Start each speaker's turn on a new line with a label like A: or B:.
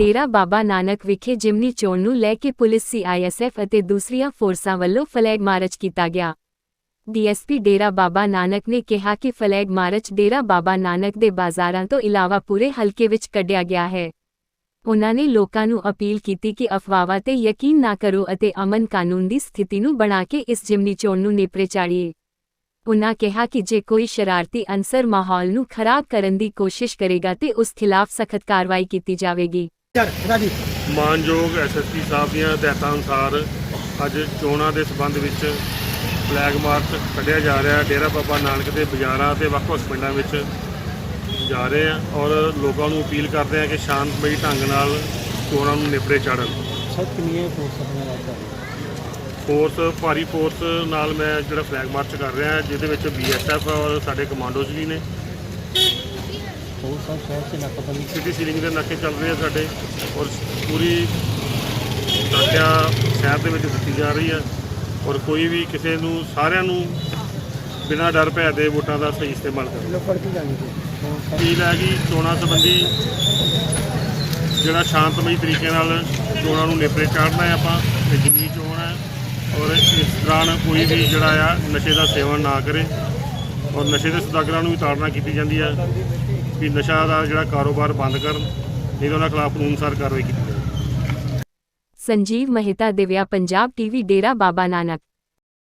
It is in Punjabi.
A: ਡੇਰਾ ਬਾਬਾ ਨਾਨਕ ਵਿਖੇ ਜਿਮਨੀ ਚੋਣ ਨੂੰ ਲੈ ਕੇ ਪੁਲਿਸ ਸੀਆਈਐਸਐਫ ਅਤੇ ਦੂਸਰੀਆਂ ਫੋਰਸਾਂ ਵੱਲੋਂ ਫਲੈਗ ਮਾਰਚ ਕੀਤਾ ਗਿਆ। ਡੀਐਸਪੀ ਡੇਰਾ ਬਾਬਾ ਨਾਨਕ ਨੇ ਕਿਹਾ ਕਿ ਫਲੈਗ ਮਾਰਚ ਡੇਰਾ ਬਾਬਾ ਨਾਨਕ ਦੇ ਬਾਜ਼ਾਰਾਂ ਤੋਂ ਇਲਾਵਾ ਪੂਰੇ ਹਲਕੇ ਵਿੱਚ ਕੱਢਿਆ ਗਿਆ ਹੈ। ਉਹਨਾਂ ਨੇ ਲੋਕਾਂ ਨੂੰ ਅਪੀਲ ਕੀਤੀ ਕਿ ਅਫਵਾਹਾਂ ਤੇ ਯਕੀਨ ਨਾ ਕਰੋ ਅਤੇ ਅਮਨ ਕਾਨੂੰਨ ਦੀ ਸਥਿਤੀ ਨੂੰ ਬਣਾ ਕੇ ਇਸ ਜਿਮਨੀ ਚੋਣ ਨੂੰ ਨੇਪਰੇ ਚਾੜੀਏ। ਉਨ੍ਹਾਂ ਕਿਹਾ ਕਿ ਜੇ ਕੋਈ ਸ਼ਰਾਰਤੀ ਅਨਸਰ ਮਾਹੌਲ ਨੂੰ ਖਰਾਬ ਕਰਨ ਦੀ ਕੋਸ਼ਿਸ਼ ਕਰੇਗਾ ਤੇ ਉਸ ਖਿਲਾਫ ਸਖਤ ਕਾਰਵਾਈ ਕੀਤੀ ਜਾਵੇਗੀ।
B: ਮਾਨਯੋਗ ਐਸਐਸਪੀ ਸਾਹਿਬ ਦੀਆਂ ਹਦਾਇਤਾਂ ਅਨੁਸਾਰ ਅੱਜ ਚੋਣਾਂ ਦੇ ਸਬੰਧ ਵਿੱਚ ਫਲੈਗ ਮਾਰਚ ਕੱਢਿਆ ਜਾ ਰਿਹਾ ਡੇਰਾ ਬਾਬਾ ਨਾਨਕ ਦੇ ਬਾਜ਼ਾਰਾਂ ਤੇ ਵੱਖ-ਵੱਖ ਪਿੰਡਾਂ ਵਿੱਚ ਜਾ ਰਹੇ ਆ ਔਰ ਲੋਕਾਂ ਨੂੰ ਅਪੀਲ ਕਰਦੇ ਆ ਕਿ ਸ਼ਾਂਤਮਈ ਢੰਗ ਨਾਲ ਚੋਣਾਂ ਨੂੰ ਨਿਪਰੇ ਚਾੜਨ
C: ਸਰ ਕਿੰਨੀਆਂ ਫੋਰਸਾਂ ਨਾਲ ਰਾਜ ਕਰ
B: ਫੋਰਸ ਭਾਰੀ ਫੋਰਸ ਨਾਲ ਮੈਂ ਜਿਹੜਾ ਫਲੈਗ ਮਾਰਚ ਕਰ ਰਿਹਾ ਜਿਹਦੇ ਵਿੱਚ ਬੀਐਸਐਫ ਔਰ ਸਾਡੇ ਕਮਾਂਡੋਜ਼ ਵੀ ਨੇ।
C: ਹੋਰ ਸਭ ਸ਼ਹਿਰ 'ਚ ਨਾਕਾਬੰਦੀ
B: ਸਿਟੀ ਸੀਲਿੰਗ ਦੇ ਨਾਕੇ ਚੱਲ ਰਹੇ ਆ ਸਾਡੇ ਔਰ ਪੂਰੀ ਸੁਰੱਖਿਆ ਸ਼ਹਿਰ ਦੇ ਵਿੱਚ ਦਿੱਤੀ ਜਾ ਰਹੀ ਹੈ ਔਰ ਕੋਈ ਵੀ ਕਿਸੇ ਨੂੰ ਸਾਰਿਆਂ ਨੂੰ ਬਿਨਾਂ ਡਰ ਭੈ ਦੇ ਵੋਟਾਂ ਦਾ ਸਹੀ ਇਸਤੇਮਾਲ ਕਰਨ
C: ਲੋਕਾਂ ਕੀ ਜਾਣੀ ਕਿ ਹੋਰ ਸਭ?
B: ਅਪੀਲ ਹੈ ਕਿ ਚੋਣਾਂ ਸੰਬੰਧੀ ਜਿਹੜਾ ਸ਼ਾਂਤਮਈ ਤਰੀਕੇ ਨਾਲ ਚੋਣਾਂ ਨੂੰ ਨੇਪਰੇ ਚਾੜਨਾ ਹੈ ਆਪਾਂ ਤੇ ਜਿੰਨੀ ਚੋਣ ਹੈ ਔਰ ਇਸ ਦੌਰਾਨ ਕੋਈ ਵੀ ਜਿਹੜਾ ਆ ਨਸ਼ੇ ਦਾ ਸੇਵਨ ਨਾ ਕਰੇ ਔਰ ਨਸ਼ੇ ਦੇ ਸਦਾਗਰਾਂ ਨੂੰ ਵੀ ਤਾੜਨਾ ਕੀਤੀ ਜਾਂਦੀ ਹੈ। ਕਿ ਨਸ਼ਾ ਦਾ ਜਿਹੜਾ ਕਾਰੋਬਾਰ ਬੰਦ ਕਰਨ ਨਹੀਂ ਤਾਂ ਉਹਨਾਂ ਖਿਲਾਫ ਕਾਨੂੰਨ ਕਾਰਵਾਈ ਕੀਤੀ ਜਾਵੇ।
A: ਸੰਜੀਵ ਮਹਿਤਾ ਦਿਵਿਆ, ਪੰਜਾਬ ਟੀਵੀ, ਡੇਰਾ ਬਾਬਾ ਨਾਨਕ।